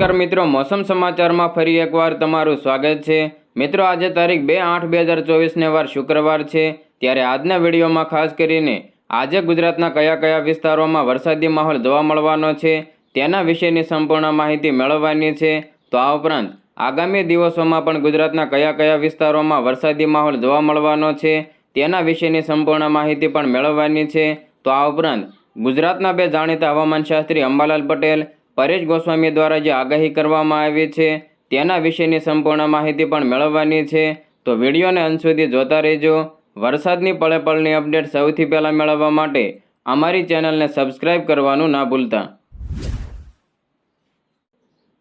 નમસ્કાર મિત્રો, મોસમ સમાચારમાં ફરી એકવાર તમારું સ્વાગત છે. મિત્રો, આજે તારીખ બે આઠ બે હજાર ચોવીસને વાર શુક્રવાર છે. ત્યારે આજના વિડીયોમાં ખાસ કરીને આજે ગુજરાતના કયા કયા વિસ્તારોમાં વરસાદી માહોલ જોવા મળવાનો છે, તેના વિશેની સંપૂર્ણ માહિતી મેળવવાની છે. તો આ ઉપરાંત આગામી દિવસોમાં પણ ગુજરાતના કયા કયા વિસ્તારોમાં વરસાદી માહોલ જોવા મળવાનો છે, તેના વિશેની સંપૂર્ણ માહિતી પણ મેળવવાની છે. તો આ ઉપરાંત ગુજરાતના બે જાણીતા હવામાનશાસ્ત્રી અંબાલાલ પટેલ પરેશ ગોસ્વામી દ્વારા જે આગાહી કરવામાં આવી છે, તેના વિશેની સંપૂર્ણ માહિતી પણ મેળવવાની છે. તો વિડીયોને અંત સુધી જોતા રહેજો. વરસાદની પળે પળની અપડેટ સૌથી પહેલાં મેળવવા માટે અમારી ચેનલને સબસ્ક્રાઇબ કરવાનું ના ભૂલતા.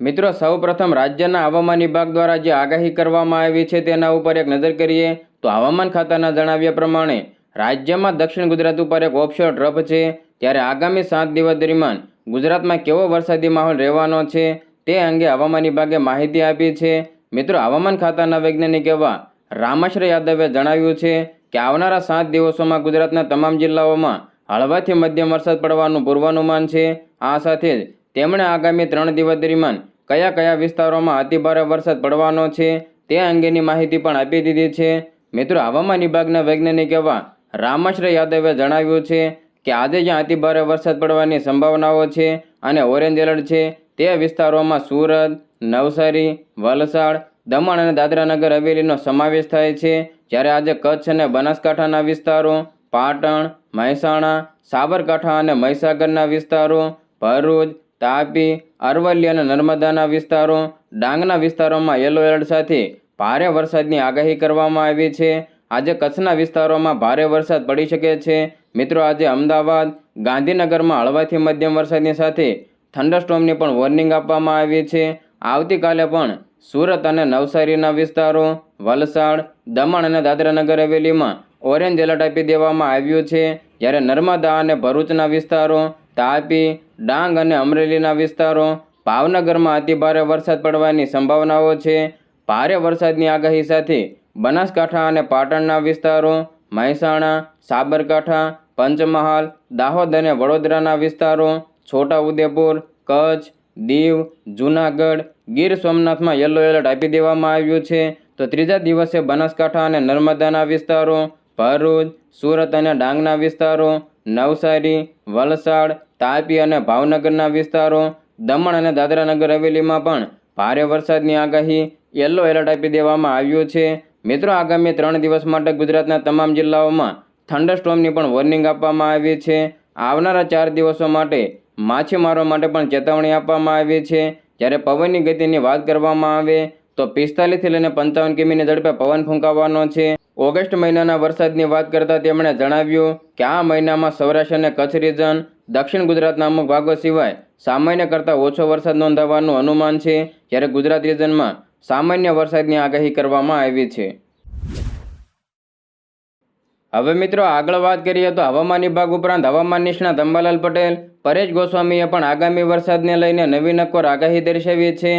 મિત્રો, સૌપ્રથમ રાજ્યના હવામાન વિભાગ દ્વારા જે આગાહી કરવામાં આવી છે તેના ઉપર એક નજર કરીએ, તો હવામાન ખાતાના જણાવ્યા પ્રમાણે રાજ્યમાં દક્ષિણ ગુજરાત ઉપર એક ઓપ્શોર ટ્રફ છે. ત્યારે આગામી સાત દિવસ દરમિયાન ગુજરાતમાં કેવો વરસાદી માહોલ રહેવાનો છે તે અંગે હવામાન વિભાગે માહિતી આપી છે. મિત્રો, હવામાન ખાતાના વૈજ્ઞાનિક એવા રામાશ્રય યાદવે જણાવ્યું છે કે આવનારા સાત દિવસોમાં ગુજરાતના તમામ જિલ્લાઓમાં હળવાથી મધ્યમ વરસાદ પડવાનું પૂર્વાનુમાન છે. આ સાથે જ તેમણે આગામી ત્રણ દિવસ દરમિયાન કયા કયા વિસ્તારોમાં અતિભારે વરસાદ પડવાનો છે તે અંગેની માહિતી પણ આપી દીધી છે. મિત્રો, હવામાન વિભાગના વૈજ્ઞાનિક એવા રામાશ્રય યાદવે જણાવ્યું છે કે આજે જ્યાં અતિભારે વરસાદ પડવાની સંભાવનાઓ છે અને ઓરેન્જ એલર્ટ છે. તે વિસ્તારોમાં સુરત, નવસારી, વલસાડ, દમણ અને દાદરાનગર હવેલીનો સમાવેશ થાય છે. જ્યારે આજે કચ્છ અને બનાસકાંઠાના વિસ્તારો, પાટણ, મહેસાણા, સાબરકાંઠા અને મહીસાગરના વિસ્તારો, ભરૂચ, તાપી, અરવલ્લી અને નર્મદાના વિસ્તારો, ડાંગના વિસ્તારોમાં યલો એલર્ટ સાથે ભારે વરસાદની આગાહી કરવામાં આવી છે. આજે કચ્છના વિસ્તારોમાં ભારે વરસાદ પડી શકે છે. મિત્રો, આજે અમદાવાદ ગાંધીનગરમાં હળવાથી મધ્યમ વરસાદની સાથે થંડરસ્ટોમની પણ વોર્નિંગ આપવામાં આવી છે. આવતીકાલે પણ સુરત અને નવસારીના વિસ્તારો, વલસાડ, દમણ અને દાદરાનગર હવેલીમાં ઓરેન્જ એલર્ટ આપી દેવામાં આવ્યું છે. જ્યારે નર્મદા અને ભરૂચના વિસ્તારો, તાપી, ડાંગ અને અમરેલીના વિસ્તારો, ભાવનગરમાં અતિભારે વરસાદ પડવાની સંભાવનાઓ છે. ભારે વરસાદની આગાહી સાથે બનાસકાંઠા અને પાટણના વિસ્તારો, મહેસાણા, સાબરકાંઠા પંચમહાલ, દાહોદ અને વડોદરાના વિસ્તારો, છોટાઉદેપુર, કચ્છ, દીવ, જૂનાગઢ, ગીર સોમનાથમાં યલો એલર્ટ આપી દેવામાં આવ્યું છે. તો ત્રીજા દિવસે બનાસકાંઠા અને નર્મદાના વિસ્તારો, ભરૂચ, સુરત અને ડાંગના વિસ્તારો, નવસારી, વલસાડ, તાપી અને ભાવનગરના વિસ્તારો, દમણ અને દાદરાનગર હવેલીમાં પણ ભારે વરસાદની આગાહી યલો એલર્ટ આપી દેવામાં આવ્યું છે. મિત્રો, આગામી ત્રણ દિવસ માટે ગુજરાતના તમામ જિલ્લાઓમાં થંડરસ્ટોમની પણ વોર્નિંગ આપવામાં આવી છે. આવનારા ચાર દિવસો માટે માછીમારો માટે પણ ચેતવણી આપવામાં આવી છે. જ્યારે પવનની ગતિની વાત કરવામાં આવે તો પિસ્તાલીસથી લઈને પંચાવન કિમીની ઝડપે પવન ફૂંકાવાનો છે. ઓગસ્ટ મહિનાના વરસાદની વાત કરતાં તેમણે જણાવ્યું કે આ મહિનામાં સૌરાષ્ટ્ર અને કચ્છ રિજન દક્ષિણ ગુજરાતના અમુક ભાગો સિવાય સામાન્ય કરતાં ઓછો વરસાદ નોંધાવાનું અનુમાન છે. જ્યારે ગુજરાત રિજનમાં સામાન્ય વરસાદની આગાહી કરવામાં આવી છે. હવે મિત્રો આગળ વાત કરીએ તો હવામાન વિભાગ ઉપરાંત હવામાન નિષ્ણાત અંબાલાલ પટેલ, પરેશ ગોસ્વામીએ પણ આગામી વરસાદને લઈને નવી નક્કોર આગાહી દર્શાવી છે.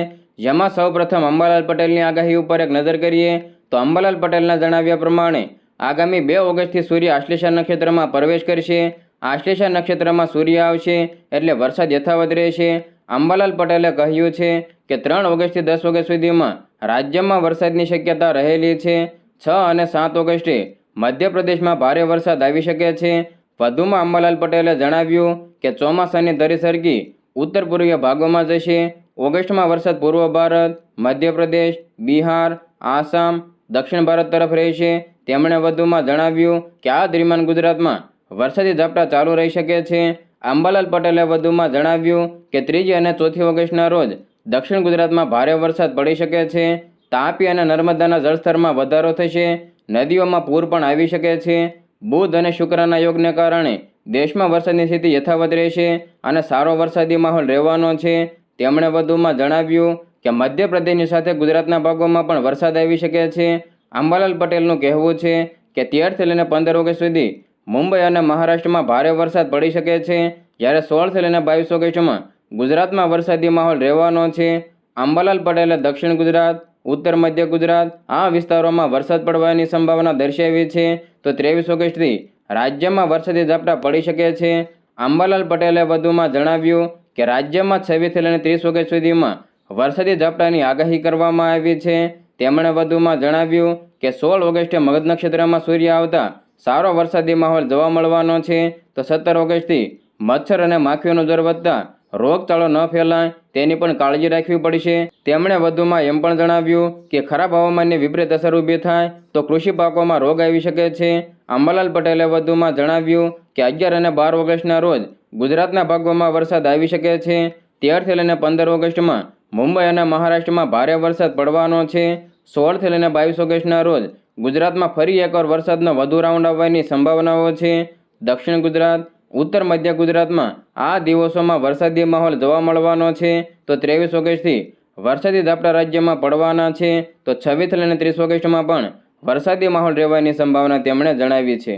જેમાં સૌપ્રથમ અંબાલાલ પટેલની આગાહી ઉપર એક નજર કરીએ તો અંબાલાલ પટેલના જણાવ્યા પ્રમાણે આગામી બે ઓગસ્ટથી સૂર્ય આશ્લેષા નક્ષત્રમાં પ્રવેશ કરશે. આશ્લેષા નક્ષત્રમાં સૂર્ય આવશે એટલે વરસાદ યથાવત રહેશે. અંબાલાલ પટેલે કહ્યું છે કે ત્રણ ઓગસ્ટથી દસ ઓગસ્ટ સુધીમાં રાજ્યમાં વરસાદની શક્યતા રહેલી છે. છ અને સાત ઓગસ્ટે મધ્યપ્રદેશમાં ભારે વરસાદ આવી શકે છે. વધુમાં અંબાલાલ પટેલે જણાવ્યું કે ચોમાસાની ધરી સરકી ઉત્તર પૂર્વીય ભાગોમાં જશે. ઓગસ્ટમાં વરસાદ પૂર્વ ભારત, મધ્યપ્રદેશ, બિહાર, આસામ, દક્ષિણ ભારત તરફ રહેશે. તેમણે વધુમાં જણાવ્યું કે આ દરમિયાન ગુજરાતમાં વરસાદી ઝાપટા ચાલુ રહી શકે છે. અંબાલાલ પટેલે વધુમાં જણાવ્યું કે ત્રીજી અને ચોથી ઓગસ્ટના રોજ દક્ષિણ ગુજરાતમાં ભારે વરસાદ પડી શકે છે. તાપી અને નર્મદાના જળસ્તરમાં વધારો થશે. નદીઓમાં પૂર પણ આવી શકે છે. બુધ અને શુક્રના યોગને કારણે દેશમાં વરસાદની સ્થિતિ યથાવત રહેશે અને સારો વરસાદી માહોલ રહેવાનો છે. તેમણે વધુમાં જણાવ્યું કે મધ્યપ્રદેશની સાથે ગુજરાતના ભાગોમાં પણ વરસાદ આવી શકે છે. અંબાલાલ પટેલનું કહેવું છે કે તેરથી લઈને પંદર ઓગસ્ટ સુધી મુંબઈ અને મહારાષ્ટ્રમાં ભારે વરસાદ પડી શકે છે. જ્યારે સોળથી લઈને બાવીસ ઓગસ્ટમાં ગુજરાતમાં વરસાદી માહોલ રહેવાનો છે. અંબાલાલ પટેલે દક્ષિણ ગુજરાત ઉત્તર મધ્ય ગુજરાત, આ વિસ્તારોમાં વરસાદ પડવાની સંભાવના દર્શાવી છે. તો ત્રેવીસ ઓગસ્ટથી રાજ્યમાં વરસાદી ઝાપટા પડી શકે છે. અંબાલાલ પટેલે વધુમાં જણાવ્યું કે રાજ્યમાં છવ્વીસથી લઈને ત્રીસ ઓગસ્ટ સુધીમાં વરસાદી ઝાપટાની આગાહી કરવામાં આવી છે. તેમણે વધુમાં જણાવ્યું કે સોળ ઓગસ્ટે મગજ નક્ષત્રમાં સૂર્ય આવતા સારો વરસાદી માહોલ જોવા મળવાનો છે. તો સત્તર ઓગસ્ટથી મચ્છર અને માખીઓનો દર વધતા રોગચાળો ન ફેલાય તેની પણ કાળજી રાખવી પડશે. તેમણે વધુમાં એમ પણ જણાવ્યું કે, ખરાબ હવામાનની વિપરીત અસર ઊભી થાય તો કૃષિ પાકોમાં રોગ આવી શકે છે. અંબાલાલ પટેલે વધુમાં જણાવ્યું કે, અગિયાર અને બાર ઓગસ્ટના રોજ ગુજરાતના ભાગોમાં વરસાદ આવી શકે છે. તેરથી લઈને પંદર ઓગસ્ટમાં મુંબઈ અને મહારાષ્ટ્રમાં ભારે વરસાદ પડવાનો છે. સોળથી લઈને બાવીસ ઓગસ્ટના રોજ ગુજરાતમાં ફરી એકવાર વરસાદનો વધુ રાઉન્ડ આવવાની સંભાવનાઓ છે. દક્ષિણ ગુજરાત ઉત્તર મધ્ય ગુજરાતમાં આ દિવસોમાં વરસાદી માહોલ જોવા મળવાનો છે. તો ત્રેવીસ ઓગસ્ટથી વરસાદી ઝાપટા રાજ્યમાં પડવાના છે. તો છવ્વીસ લઈને ત્રીસ ઓગસ્ટમાં પણ વરસાદી માહોલ રહેવાની સંભાવના તેમણે જણાવી છે.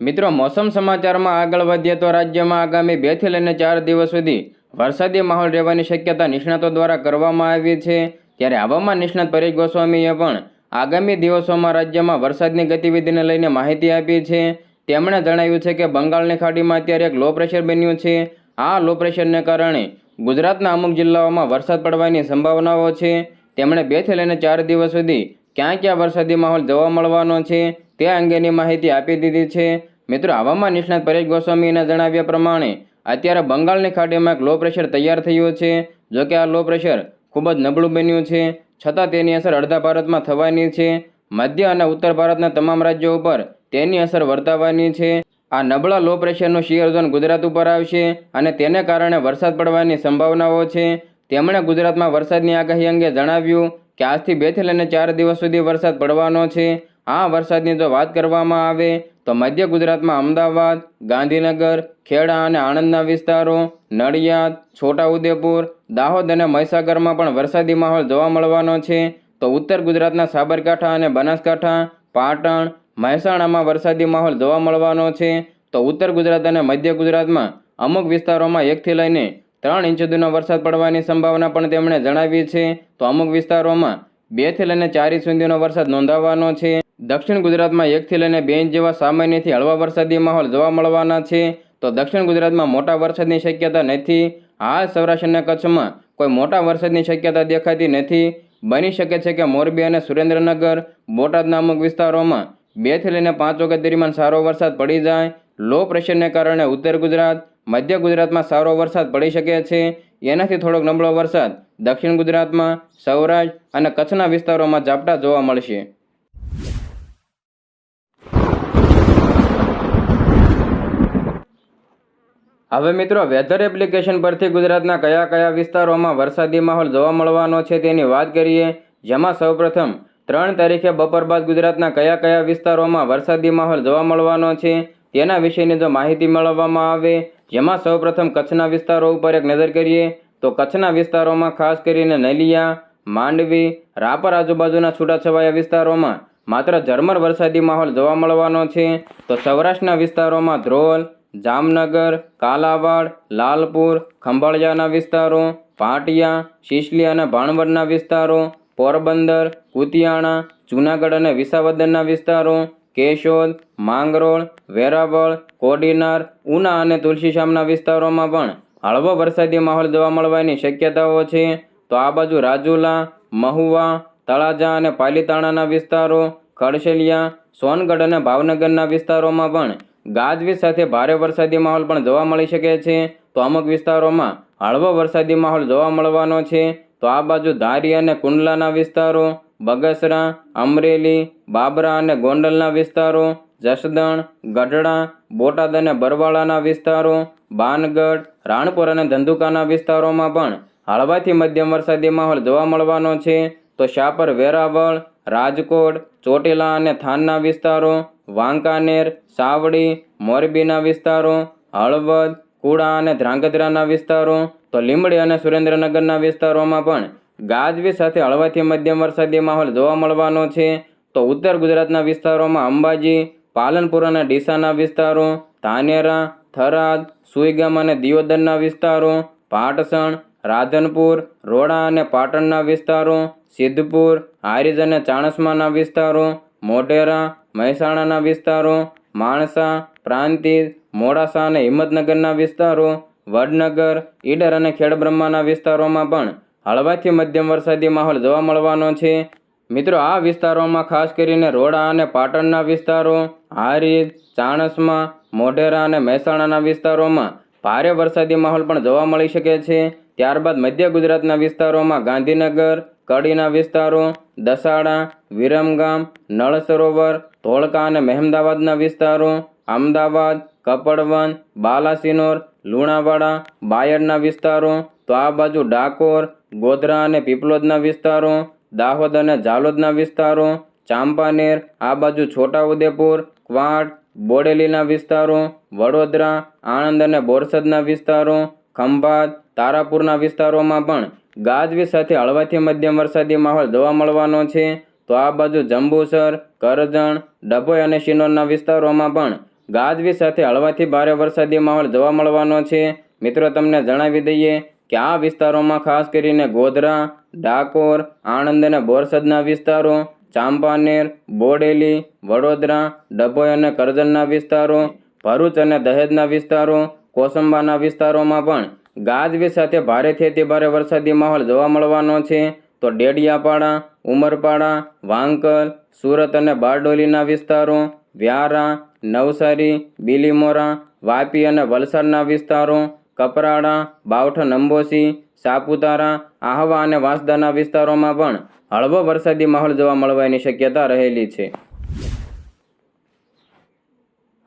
મિત્રો, મોસમ સમાચારમાં આગળ વધીએ તો રાજ્યમાં આગામી બેથી લઈને ચાર દિવસ સુધી વરસાદી માહોલ રહેવાની શક્યતા નિષ્ણાતો દ્વારા કરવામાં આવી છે. ત્યારે હવામાન નિષ્ણાત પરેશ ગોસ્વામીએ પણ આગામી દિવસોમાં રાજ્યમાં વરસાદની ગતિવિધિને લઈને માહિતી આપી છે. તેમણે જણાવ્યું છે કે બંગાળની ખાડીમાં અત્યારે એક લો પ્રેશર બન્યું છે. આ લો પ્રેશરને કારણે ગુજરાતના અમુક જિલ્લાઓમાં વરસાદ પડવાની સંભાવનાઓ છે. તેમણે બેથી લઈને ચાર દિવસ સુધી ક્યાં ક્યાં વરસાદી માહોલ જોવા મળવાનો છે તે અંગેની માહિતી આપી દીધી છે. મિત્રો, હવામાન નિષ્ણાત પરેશ ગોસ્વામીના જણાવ્યા પ્રમાણે અત્યારે બંગાળની ખાડીમાં એક લો પ્રેશર તૈયાર થયું છે. જોકે આ લો પ્રેશર ખૂબ જ નબળું બન્યું છે. છતાં તેની અસર અડધા ભારતમાં થવાની છે. મધ્ય અને ઉત્તર ભારતના તમામ રાજ્યો ઉપર તેની અસર વર્તાવાની છે. આ નબળા લો પ્રેશરનું શિયર ગુજરાત ઉપર આવશે અને તેને કારણે વરસાદ પડવાની સંભાવનાઓ છે. તેમણે ગુજરાતમાં વરસાદની આગાહી અંગે જણાવ્યું કે આજથી બેથી લઈને ચાર દિવસ સુધી વરસાદ પડવાનો છે. આ વરસાદની જો વાત કરવામાં આવે તો મધ્ય ગુજરાતમાં અમદાવાદ, ગાંધીનગર, ખેડા અને આણંદના વિસ્તારો, નડિયાદ, છોટાઉદેપુર, દાહોદ અને મહીસાગરમાં પણ વરસાદી માહોલ જોવા મળવાનો છે. તો ઉત્તર ગુજરાતના સાબરકાંઠા અને બનાસકાંઠા, પાટણ મહેસાણામાં વરસાદી માહોલ જોવા મળવાનો છે. તો ઉત્તર ગુજરાત અને મધ્ય ગુજરાતમાં અમુક વિસ્તારોમાં એકથી લઈને ત્રણ ઇંચ સુધીનો વરસાદ પડવાની સંભાવના પણ તેમણે જણાવી છે. તો અમુક વિસ્તારોમાં બેથી લઈને ચાર ઇંચ સુધીનો વરસાદ નોંધાવવાનો છે. દક્ષિણ ગુજરાતમાં એકથી લઈને બે ઇંચ જેવા સામાન્યથી હળવા વરસાદી માહોલ જોવા મળવાના છે. તો દક્ષિણ ગુજરાતમાં મોટા વરસાદની શક્યતા નથી. હાલ સૌરાષ્ટ્રના કચ્છમાં કોઈ મોટા વરસાદની શક્યતા દેખાતી નથી. બની શકે છે કે મોરબી અને સુરેન્દ્રનગર, બોટાદના અમુક વિસ્તારોમાં બેથી લઈને પાંચ વખત દરમિયાન સારો વરસાદ પડી જાય. લો પ્રેશરને કારણે ઉત્તર ગુજરાત, મધ્ય ગુજરાતમાં સારો વરસાદ પડી શકે છે. એનાથી થોડોક નબળો વરસાદ દક્ષિણ ગુજરાતમાં, સૌરાષ્ટ્ર અને કચ્છના વિસ્તારોમાં ઝાપટા જોવા મળશે. હવે મિત્રો વેધર એપ્લિકેશન પરથી ગુજરાતના કયા કયા વિસ્તારોમાં વરસાદી માહોલ જોવા મળવાનો છે તેની વાત કરીએ. જેમાં સૌપ્રથમ ત્રણ તારીખે બપોર બાદ ગુજરાતના કયા કયા વિસ્તારોમાં વરસાદી માહોલ જોવા મળવાનો છે, તેના વિશેની જો માહિતી મેળવવામાં આવે, જેમાં સૌપ્રથમ કચ્છના વિસ્તારો ઉપર એક નજર કરીએ, તો કચ્છના વિસ્તારોમાં ખાસ કરીને નલિયા, માંડવી, રાપર આજુબાજુના છૂટાછવાયા વિસ્તારોમાં માત્ર ઝરમર વરસાદી માહોલ જોવા મળવાનો છે. તો સૌરાષ્ટ્રના વિસ્તારોમાં ધ્રોલ, જામનગર, કાલાવાડ, લાલપુર, ખંભાળિયાના વિસ્તારો, પાટિયા, શિશલી અને ભાણવડના વિસ્તારો પોરબંદર, કુતિયાણા, જૂનાગઢ અને વિસાવદરના વિસ્તારો, કેશોદ, માંગરોળ, વેરાવળ, કોડીનાર, ઉના અને તુલસીશામના વિસ્તારોમાં પણ હળવો વરસાદી માહોલ જોવા મળવાની શક્યતાઓ છે. તો આ બાજુ રાજુલા, મહુવા, તળાજા અને પાલીતાણાના વિસ્તારો, ખડશેલિયા, સોનગઢ અને ભાવનગરના વિસ્તારોમાં પણ ગાજવીજ સાથે ભારે વરસાદી માહોલ પણ જોવા મળી શકે છે. તો અમુક વિસ્તારોમાં હળવો વરસાદી માહોલ જોવા મળવાનો છે. તો આ બાજુ ધારી અને કુંડલાના વિસ્તારો, બગસરા, અમરેલી, બાબરા અને ગોંડલના વિસ્તારો, જસદણ, ગઢડા, બોટાદ અને બરવાળાના વિસ્તારો, બાનગઢ, રાણપુર અને ધંધુકાના વિસ્તારોમાં પણ હળવાથી મધ્યમ વરસાદી માહોલ જોવા મળવાનો છે. તો શાપર, વેરાવળ, રાજકોટ, ચોટીલા અને થાનના વિસ્તારો, વાંકાનેર, સાવડી, મોરબીના વિસ્તારો, હળવદ, કુડા અને ધ્રાંગધ્રાના વિસ્તારો તો લીંબડી અને સુરેન્દ્રનગરના વિસ્તારોમાં પણ ગાજવીજ સાથે હળવાથી મધ્યમ વરસાદી માહોલ જોવા મળવાનો છે. તો ઉત્તર ગુજરાતના વિસ્તારોમાં અંબાજી, પાલનપુર અને ડીસાના વિસ્તારો, ધાનેરા, થરાદ, સુઈગામ અને દિયોદરના વિસ્તારો, પાટસણ, રાધનપુર, રોડા અને પાટણના વિસ્તારો, સિદ્ધપુર, હારીજ અને ચાણસ્માના વિસ્તારો, મોઢેરા, મહેસાણાના વિસ્તારો, માણસા, પ્રાંતિજ, મોડાસા અને હિંમતનગરના વિસ્તારો વડનગર, ઈડર અને ખેડબ્રહ્માના વિસ્તારોમાં પણ હળવાથી મધ્યમ વરસાદી માહોલ જોવા મળવાનો છે. મિત્રો, આ વિસ્તારોમાં ખાસ કરીને રોડા અને પાટણના વિસ્તારો, હારીજ, ચાણસમાં, મોઢેરા અને મહેસાણાના વિસ્તારોમાં ભારે વરસાદી માહોલ પણ જોવા મળી શકે છે. ત્યારબાદ મધ્ય ગુજરાતના વિસ્તારોમાં ગાંધીનગર, કડીના વિસ્તારો, દસાડા, વિરમગામ નળ સરોવર ધોળકા અને મહેમદાવાદના વિસ્તારો, અમદાવાદ કપડવન બાલાસિનોર લુણાવાડા, બાયડના વિસ્તારો, તો આ બાજુ ડાકોર, ગોધરા અને પીપલોદના વિસ્તારો, દાહોદ અને ઝાલોદના વિસ્તારો, ચાંપાનેર, આ બાજુ છોટાઉદેપુર, ક્વાડ, બોડેલીના વિસ્તારો, વડોદરા, આણંદ અને બોરસદના વિસ્તારો, ખંભાત, તારાપુરના વિસ્તારોમાં પણ ગાજવી સાથે હળવાથી મધ્યમ વરસાદી માહોલ જોવા મળવાનો છે. તો આ બાજુ જંબુસર, કરજણ, ડભોઈ અને શિનોરના વિસ્તારોમાં પણ ગાજવીજ સાથે હળવાથી ભારે વરસાદી માહોલ જોવા મળવાનો છે. મિત્રો, તમને જણાવી દઈએ કે આ વિસ્તારોમાં ખાસ કરીને ગોધરા, ડાકોર, આણંદ અને બોરસદના વિસ્તારો, ચાંપાનેર, બોડેલી, વડોદરા, ડભોઈ અને કરજણના વિસ્તારો, ભરૂચ અને દહેજના વિસ્તારો, કોસંબાના વિસ્તારોમાં પણ ગાજવીજ સાથે ભારેથી અતિ ભારે વરસાદી માહોલ જોવા મળવાનો છે. તો ડેડિયાપાડા, ઉમરપાડા, વાંકલ, સુરત અને બારડોલીના વિસ્તારો, વ્યારા નવસારી, બિલીમોરા, વાપી અને વલસાડના વિસ્તારો, કપરાડા, બાવઠ, નંબોસી, સાપુતારા, આહવા અને વાંસદાના વિસ્તારોમાં પણ હળવો વરસાદી માહોલ જોવા મળવાની શક્યતા રહેલી છે.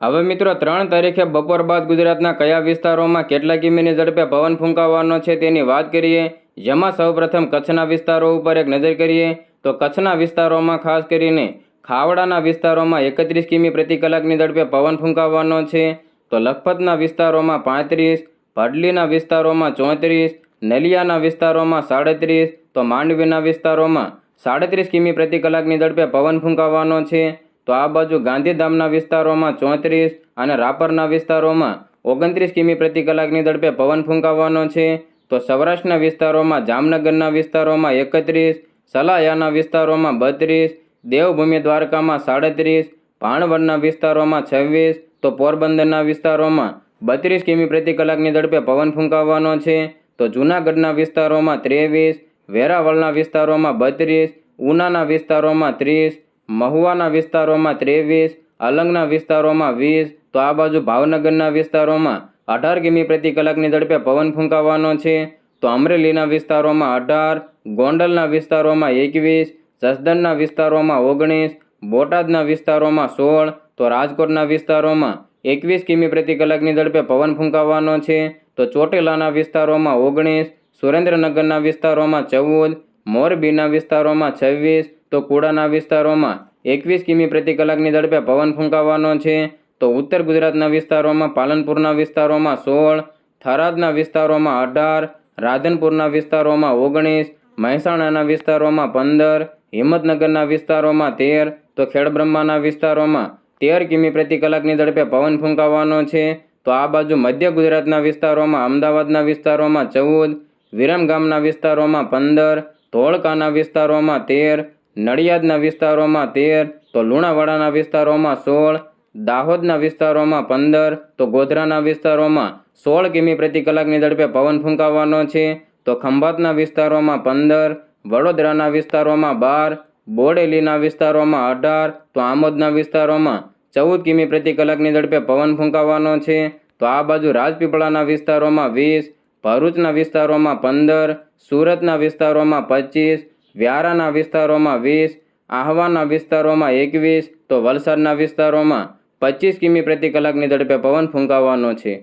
હવે મિત્રો, ત્રણ તારીખે બપોર બાદ ગુજરાતના કયા વિસ્તારોમાં કેટલા કિમીની ઝડપે પવન ફૂંકાવાનો છે તેની વાત કરીએ. જેમાં સૌપ્રથમ કચ્છના વિસ્તારો ઉપર એક નજર કરીએ તો કચ્છના વિસ્તારોમાં ખાસ કરીને ખાવડાના વિસ્તારોમાં એકત્રીસ કિમી પ્રતિ કલાકની ઝડપે પવન ફૂંકાવવાનો છે. તો લખપતના વિસ્તારોમાં પાંત્રીસ, ભડલીના વિસ્તારોમાં ચોત્રીસ, નલિયાના વિસ્તારોમાં સાડત્રીસ, તો માંડવીના વિસ્તારોમાં સાડત્રીસ કિમી પ્રતિ કલાકની ઝડપે પવન ફૂંકાવાનો છે. તો આ બાજુ ગાંધીધામના વિસ્તારોમાં ચોત્રીસ અને રાપરના વિસ્તારોમાં ઓગણત્રીસ કિમી પ્રતિ કલાકની ઝડપે પવન ફૂંકાવાનો છે. તો સૌરાષ્ટ્રના વિસ્તારોમાં જામનગરના વિસ્તારોમાં એકત્રીસ, સલાયાના વિસ્તારોમાં બત્રીસ દેવભૂમિ દ્વારકામાં સાડત્રીસ, ભાણવડના વિસ્તારોમાં છવ્વીસ, તો પોરબંદરના વિસ્તારોમાં બત્રીસ કિમી પ્રતિ કલાકની ઝડપે પવન ફૂંકાવવાનો છે. તો જૂનાગઢના વિસ્તારોમાં ત્રેવીસ, વેરાવળના વિસ્તારોમાં બત્રીસ, ઉનાના વિસ્તારોમાં ત્રીસ, મહુવાના વિસ્તારોમાં ત્રેવીસ, અલંગના વિસ્તારોમાં વીસ, તો આ બાજુ ભાવનગરના વિસ્તારોમાં અઢાર કિમી પ્રતિ કલાકની ઝડપે પવન ફૂંકાવાનો છે. તો અમરેલીના વિસ્તારોમાં અઢાર, ગોંડલના વિસ્તારોમાં એકવીસ જસદણના વિસ્તારોમાં ઓગણીસ, બોટાદના વિસ્તારોમાં સોળ, તો રાજકોટના વિસ્તારોમાં એકવીસ કિમી પ્રતિ કલાકની ઝડપે પવન ફૂંકાવાનો છે. તો ચોટીલાના વિસ્તારોમાં ઓગણીસ, સુરેન્દ્રનગરના વિસ્તારોમાં ચૌદ, મોરબીના વિસ્તારોમાં છવ્વીસ, તો કુડાના વિસ્તારોમાં એકવીસ કિમી પ્રતિ કલાકની ઝડપે પવન ફૂંકાવાનો છે. તો ઉત્તર ગુજરાતના વિસ્તારોમાં પાલનપુરના વિસ્તારોમાં સોળ, થરાદના વિસ્તારોમાં અઢાર, રાધનપુરના વિસ્તારોમાં ઓગણીસ, મહેસાણાના વિસ્તારોમાં પંદર હિંમતનગરના વિસ્તારોમાં તેર, તો ખેડબ્રહ્માના વિસ્તારોમાં તેર કિમી પ્રતિ કલાકની ઝડપે પવન ફૂંકાવાનો છે. તો આ બાજુ મધ્ય ગુજરાતના વિસ્તારોમાં, અમદાવાદના વિસ્તારોમાં ચૌદ વિરમગામના વિસ્તારોમાં પંદર, ધોળકાના વિસ્તારોમાં તેર, નડિયાદના વિસ્તારોમાં તેર, તો લુણાવાડાના વિસ્તારોમાં સોળ, દાહોદના વિસ્તારોમાં પંદર, તો ગોધરાના વિસ્તારોમાં સોળ કિમી પ્રતિ કલાકની ઝડપે પવન ફૂંકાવાનો છે. તો ખંભાતના વિસ્તારોમાં પંદર વડોદરાના વિસ્તારોમાં બાર, બોડેલીના વિસ્તારોમાં અઢાર, તો આમોદના વિસ્તારોમાં ચૌદ કિમી પ્રતિ કલાકની ઝડપે પવન ફૂંકાવાનો છે. તો આ બાજુ રાજપીપળાના વિસ્તારોમાં વીસ, ભરૂચના વિસ્તારોમાં પંદર, સુરતના વિસ્તારોમાં પચીસ, વ્યારાના વિસ્તારોમાં વીસ, આહવાના વિસ્તારોમાં એકવીસ, તો વલસાડના વિસ્તારોમાં પચીસ કિમી પ્રતિ કલાકની ઝડપે પવન ફૂંકાવાનો છે.